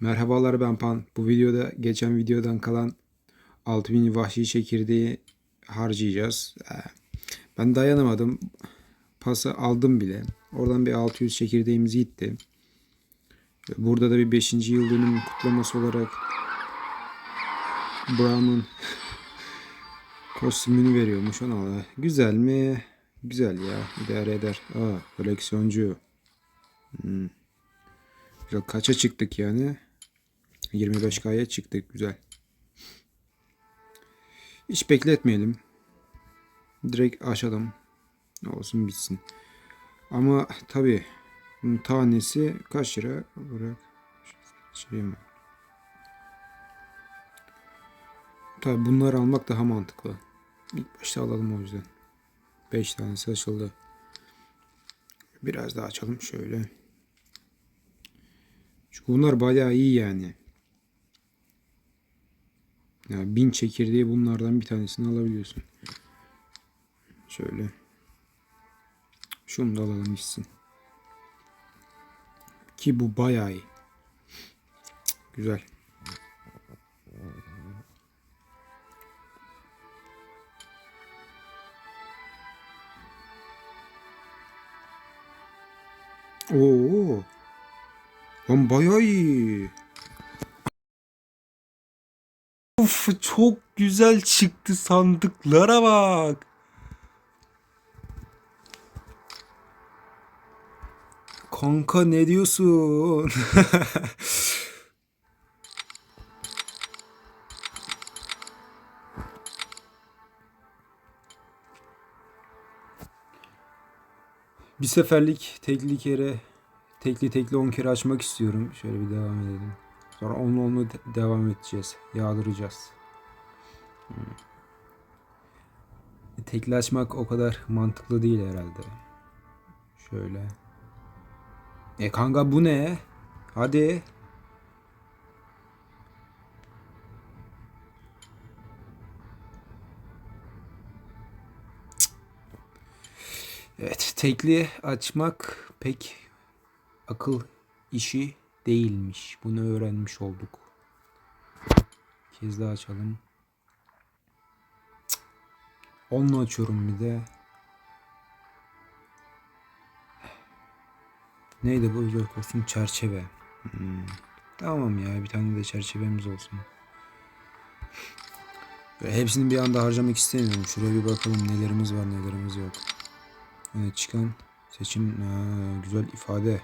Merhabalar ben Pan. Bu videoda geçen videodan kalan 6000 vahşi çekirdeği harcayacağız. Ee, Ben dayanamadım. Pası aldım bile. Oradan bir 600 çekirdeğimiz gitti. Burada da bir 5. yıl dönümü kutlaması olarak Brown'un kostümünü veriyormuş ona. Güzel mi? Güzel ya. İdare eder. Aa, koleksiyoncu. Hmm. Kaça çıktık yani? 25K'ya çıktık. Güzel. Hiç bekletmeyelim. Direkt açalım. Olsun bitsin. Ama tabi bunun tanesi kaç lira? Bırak. Şey? Tabi bunları almak daha mantıklı. İlk başta alalım o yüzden. 5 tanesi açıldı. Biraz daha açalım şöyle. Çünkü bunlar bayağı iyi yani. Ya bin çekirdeği bunlardan bir tanesini alabiliyorsun. Şöyle. Şunu da alalım gitsin. Ki bu bayağı iyi. Güzel. Oo. Lan bayağı iyi. Of çok güzel çıktı sandıklara bak. Kanka ne diyorsun? Bir seferlik tekli kere tekli tekli 10 kere açmak istiyorum. Şöyle bir devam edelim. Sonra onunla de- devam edeceğiz. Yağdıracağız. Hmm. Tekli açmak o kadar mantıklı değil herhalde. Şöyle. E kanka bu ne? Hadi. Evet, tekli açmak pek akıl işi değilmiş. Bunu öğrenmiş olduk. Bir kez daha açalım. Onunla açıyorum bir de. Neydi bu özel kostüm? Çerçeve. Hmm. Tamam ya bir tane de çerçevemiz olsun. Böyle hepsini bir anda harcamak istemiyorum. Şuraya bir bakalım nelerimiz var nelerimiz yok. Evet çıkan seçim ha, güzel ifade.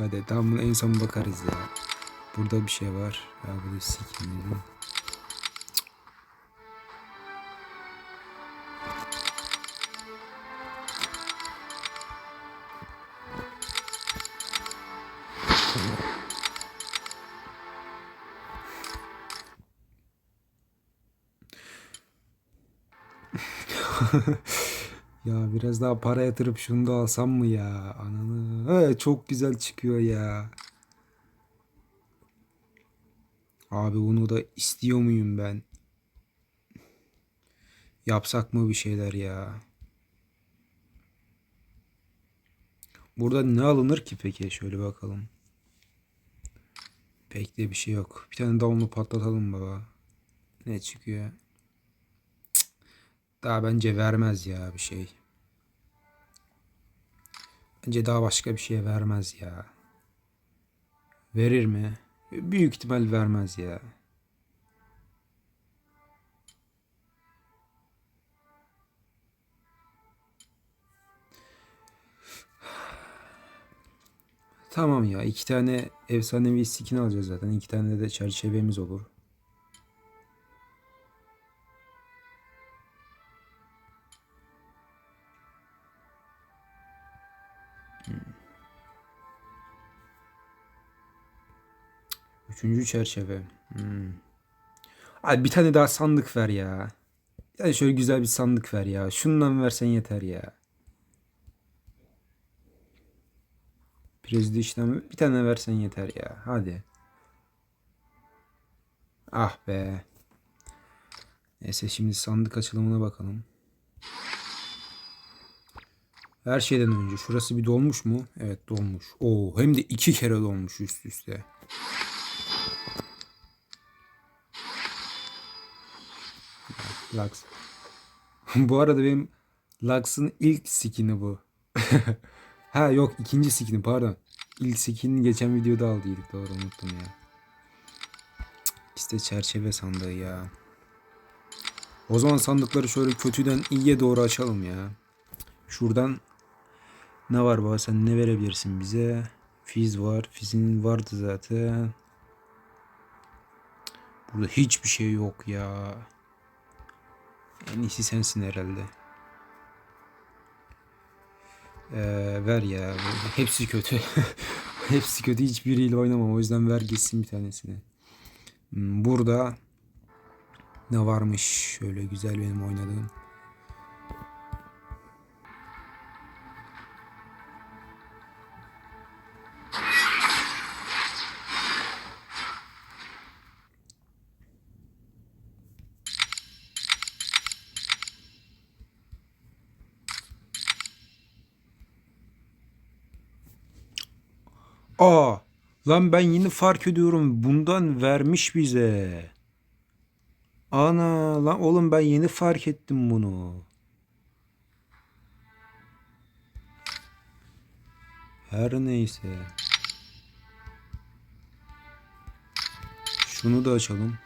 İfade. Tamam bunu en son bakarız ya. Burada bir şey var. Ya burada sikimleri. Ya biraz daha para yatırıp şunu da alsam mı ya? Ananı. He, çok güzel çıkıyor ya. Abi bunu da istiyor muyum ben? Yapsak mı bir şeyler ya? Burada ne alınır ki peki? Şöyle bakalım. Pek de bir şey yok. Bir tane davulunu patlatalım baba. Ne çıkıyor? Daha bence vermez ya bir şey. Bence daha başka bir şey vermez ya. Verir mi? Büyük ihtimal vermez ya. Tamam ya iki tane efsanevi skin alacağız zaten. İki tane de çerçevemiz olur. Üçüncü çerçeve. Hmm. Abi bir tane daha sandık ver ya. Yani şöyle güzel bir sandık ver ya. Şundan versen yeter ya. Prezide işlemi bir tane versen yeter ya. Hadi. Ah be. Neyse şimdi sandık açılımına bakalım. Her şeyden önce şurası bir dolmuş mu? Evet dolmuş. Oo hem de iki kere dolmuş üst üste. Lux. bu arada benim Lux'ın ilk skin'i bu. ha yok ikinci skin'i pardon. İlk skin'i geçen videoda aldıydık doğru unuttum ya. İşte çerçeve sandığı ya. O zaman sandıkları şöyle kötüden iyiye doğru açalım ya. Şuradan ne var baba sen ne verebilirsin bize? Fiz var. Fiz'in vardı zaten. Burada hiçbir şey yok ya. En iyisi sensin herhalde. Ee, ver ya. Hepsi kötü. Hepsi kötü. Hiçbiriyle oynamam. O yüzden ver gitsin bir tanesini. Hmm, Burada ne varmış? Şöyle güzel benim oynadığım. Aa, lan ben yeni fark ediyorum. Bundan vermiş bize. Ana lan oğlum ben yeni fark ettim bunu. Her neyse. Şunu da açalım.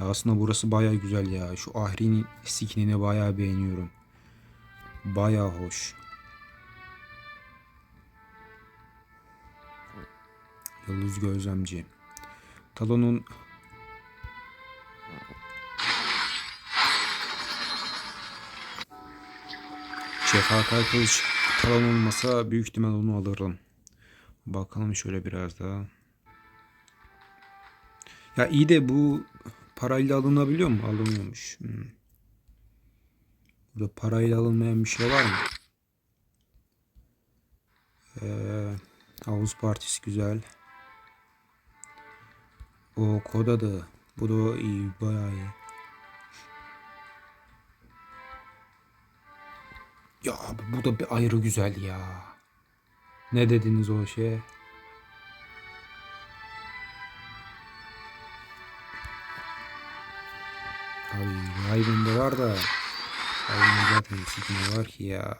Ya aslında burası baya güzel ya. Şu Ahri'nin skinini baya beğeniyorum. Baya hoş. Yıldız Gözlemci. Talon'un Şefakar Kılıç Talon olmasa büyük ihtimal onu alırım. Bakalım şöyle biraz daha. Ya iyi de bu parayla alınabiliyor mu? Alınıyormuş. Hmm. Burada parayla alınmayan bir şey var mı? Ee, Havuz Partisi güzel. O koda da. Bu da iyi. Bayağı. Ya abi bu da bir ayrı güzel ya. Ne dediniz o şeye? Abi Raven'da var da Raven'da zaten sikine var ki ya.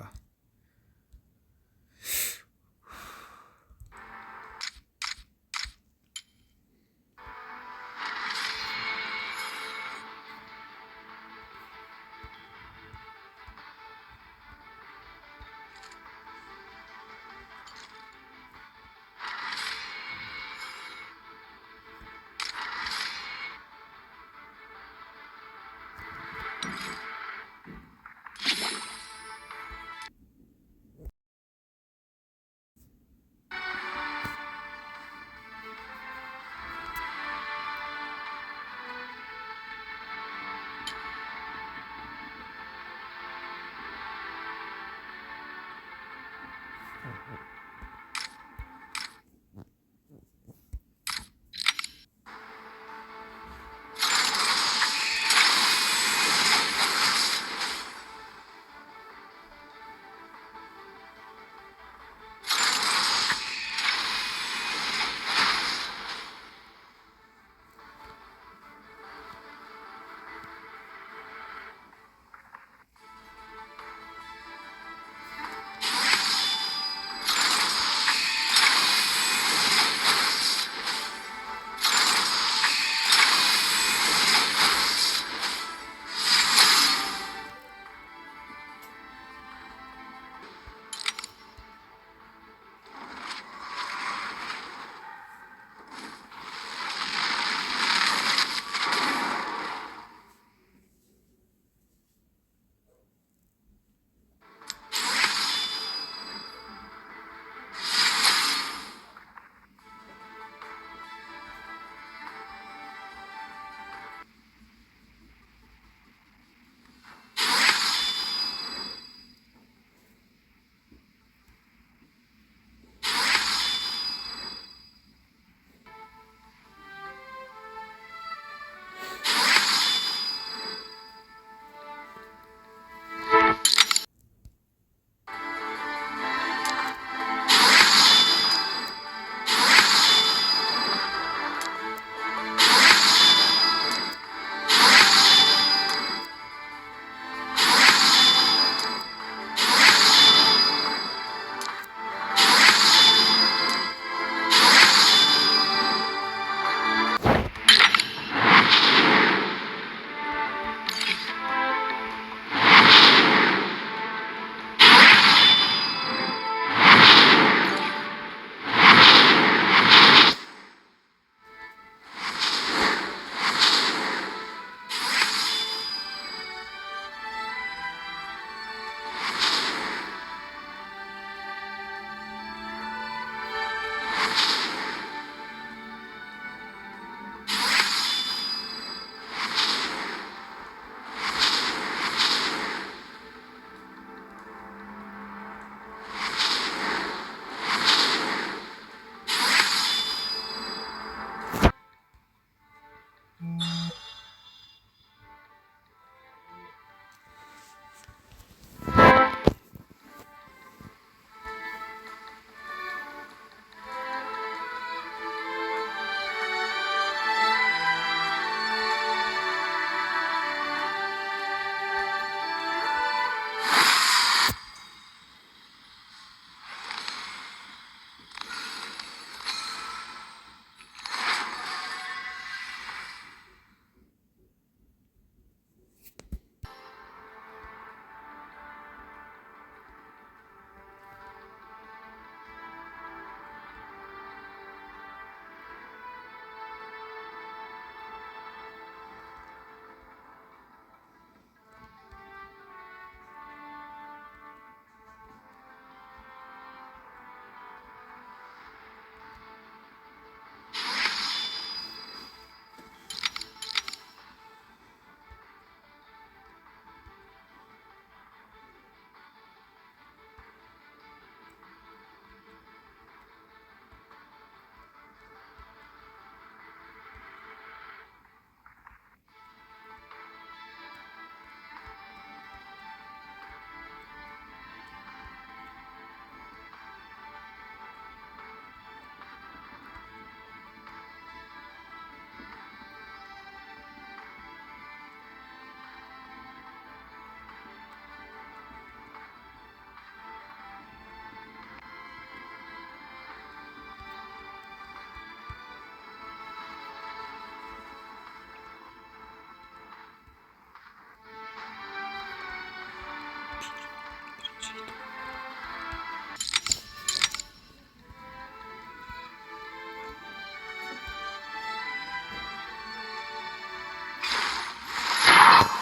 Ah!